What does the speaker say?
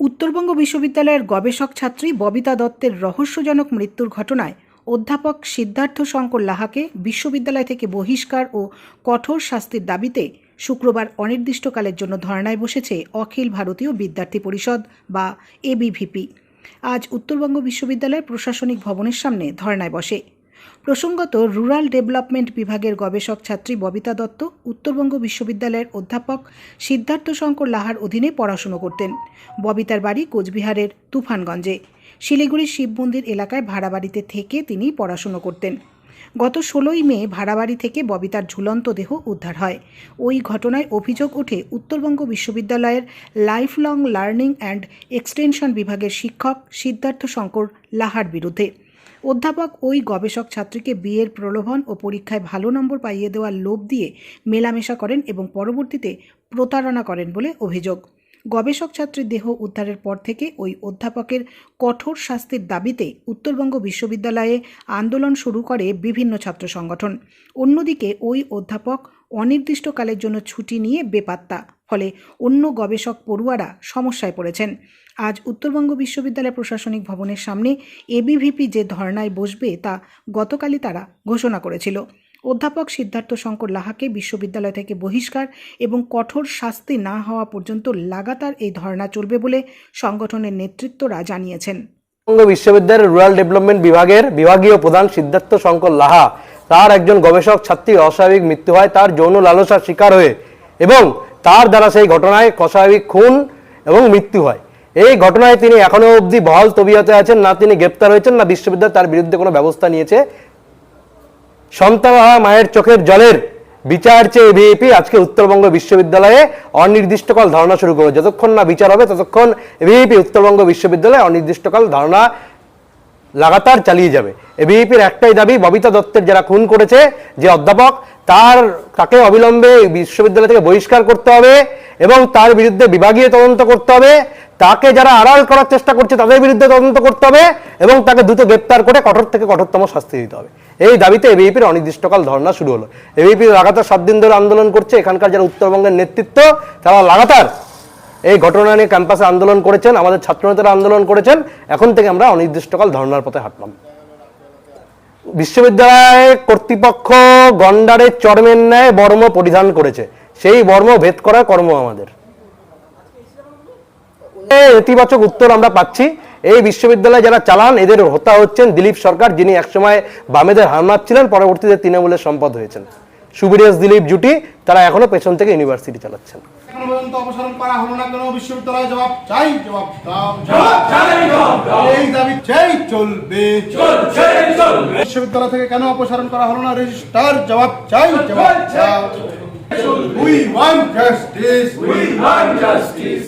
উত্তরবঙ্গ বিশ্ববিদ্যালয়ের গবেষক ছাত্রী ববিতা দত্তের রহস্যজনক মৃত্যুর ঘটনায় অধ্যাপক সিদ্ধার্থ শঙ্কর লাহাকে বিশ্ববিদ্যালয় থেকে বহিষ্কার ও কঠোর শাস্তির দাবিতে শুক্রবার অনির্দিষ্টকালের জন্য ধর্নায় বসেছে অখিল ভারতীয় বিদ্যার্থী পরিষদ বা এবিভিপি আজ উত্তরবঙ্গ বিশ্ববিদ্যালয়ের প্রশাসনিক ভবনের সামনে ধর্নায় বসে। প্রসঙ্গত, রুরাল ডেভেলপমেন্ট বিভাগের গবেষক ছাত্রী ববিতা দত্ত, উত্তরবঙ্গ বিশ্ববিদ্যালয়ের অধ্যাপক সিদ্ধার্থ শঙ্কর লাহার অধীনে পড়াশুনো করতেন। ববিতার বাড়ি কোচবিহারের তুফানগঞ্জে। শিলিগুড়ির শিব মন্দির এলাকায় ভাড়া বাড়িতে থেকে তিনি পড়াশুনো করতেন। গত ষোলোই মে ভাড়াবাড়ি থেকে ববিতার ঝুলন্ত দেহ উদ্ধার হয়। ওই ঘটনায় অভিযোগ ওঠে, উত্তরবঙ্গ বিশ্ববিদ্যালয়ের life long learning and extension বিভাগের শিক্ষক সিদ্ধার্থ শঙ্কর লাহার বিরুদ্ধে। অধ্যাপক ওই গবেষক ছাত্রীকে বিয়ের প্রলোভন ও পরীক্ষায় ভালো নম্বর পাইয়ে দেওয়ার লোভ দিয়ে মেলামেশা করেন এবং পরবর্তীতে প্রতারণা করেন বলে অভিযোগ। গবেষক ছাত্রীর দেহ উদ্ধারের পর থেকে ওই অধ্যাপকের কঠোর শাস্তির দাবিতে উত্তরবঙ্গ বিশ্ববিদ্যালয়ে আন্দোলন শুরু করে বিভিন্ন ছাত্র সংগঠন। অন্যদিকে ওই অধ্যাপক অনির্দিষ্টকালের জন্য ছুটি নিয়ে বেপাত্তা। ফলে অন্য গবেষক পড়ুয়ারা সমস্যায় পড়েছেন। আজ উত্তরবঙ্গ বিশ্ববিদ্যালয় প্রশাসনিক ভবনের সামনে এবিভিপি যে ধর্নায় বসবে তা গতকালই তারা ঘোষণা করেছিল। অধ্যাপক সিদ্ধার্থ শঙ্কর লাহাকে বিশ্ববিদ্যালয় থেকে বহিষ্কার এবং কঠোর শাস্তি না হওয়া পর্যন্ত লাগাতার এই ধর্না চলবে বলে সংগঠনের নেতৃত্বরা জানিয়েছেন। পশ্চিমবঙ্গ বিশ্ববিদ্যালয়ের রুরাল ডেভেলপমেন্ট বিভাগের বিভাগীয় প্রধান সিদ্ধার্থ শঙ্কর লাহা, তার একজন গবেষক ছাত্রীর অস্বাভাবিক মৃত্যু হয়, তার যৌন লালসার শিকার হয়ে এবং তার দ্বারা সেই ঘটনায় অস্বাভাবিক খুন এবং মৃত্যু হয়। এই ঘটনায় তিনি এখনও অবধি বহাল তবিয়তে আছেন, না তিনি গ্রেপ্তার হয়েছেন, না বিশ্ববিদ্যালয় তার বিরুদ্ধে কোনো ব্যবস্থা নিয়েছে। সন্তানহারা মায়ের চোখের জলের বিচার চেয়ে এবিএপি আজকে উত্তরবঙ্গ বিশ্ববিদ্যালয়ে অনির্দিষ্টকাল ধারণা শুরু করবে যতক্ষণ না বিচার হবে, ততক্ষণ এবিএপি উত্তরবঙ্গ বিশ্ববিদ্যালয়ে অনির্দিষ্টকাল ধারণা লাগাতার চালিয়ে যাবে। এবিএপির একটাই দাবি, ববিতা দত্তের যারা খুন করেছে, যে অধ্যাপক, তার, তাকে অবিলম্বে বিশ্ববিদ্যালয় থেকে বহিষ্কার করতে হবে এবং তার বিরুদ্ধে বিভাগীয় তদন্ত করতে হবে। তাকে যারা আড়াল করার চেষ্টা করছে, তাদের বিরুদ্ধে তদন্ত করতে হবে এবং তাকে দ্রুত গ্রেপ্তার করে কঠোর থেকে কঠোরতম শাস্তি দিতে হবে। এই দাবিতে এবিপির অনির্দিষ্টকাল ধর্ণা শুরু হলো। এবিপি লাগাতার সাত দিন ধরে আন্দোলন করছে। এখানকার যারা উত্তরবঙ্গের নেতৃত্ব, তারা লাগাতার এই ঘটনা নিয়ে ক্যাম্পাসে আন্দোলন করেছেন, আমাদের ছাত্রনেতারা আন্দোলন করেছেন। এখন থেকে আমরা অনির্দিষ্টকাল ধর্নার পথে হাঁটলাম। বিশ্ববিদ্যালয় কর্তৃপক্ষ গন্ডারের চরমের ন্যায় বর্ম পরিধান করেছে। সেই বর্ম ভেদ করার কর্ম আমাদের। নেতিবাচক উত্তর আমরা পাচ্ছি। এই বিশ্ববিদ্যালয়ে যারা চালান, এদের হত্যা হচ্ছেন দিলীপ সরকার, যিনি একসময় বামেদের হার ছিলেন পরবর্তীতে তৃণমূলের সম্পদ হয়েছেন। সুবিরেশ দিলীপ জুটি তারা এখনও পেছন থেকে ইউনিভার্সিটি চালাচ্ছেন। অপসারণ করা হলো না কেন বিশ্ববিদ্যালয় জবাব চাই জবাব দাও চাই জবাব এই দাবি চাই চলবে। চলছে চলবে। বিশ্ববিদ্যালয় থেকে কেন অপসারণ করা হলো না? রেজিস্টার জবাব চাই জবাব দাও। We want justice We want justice.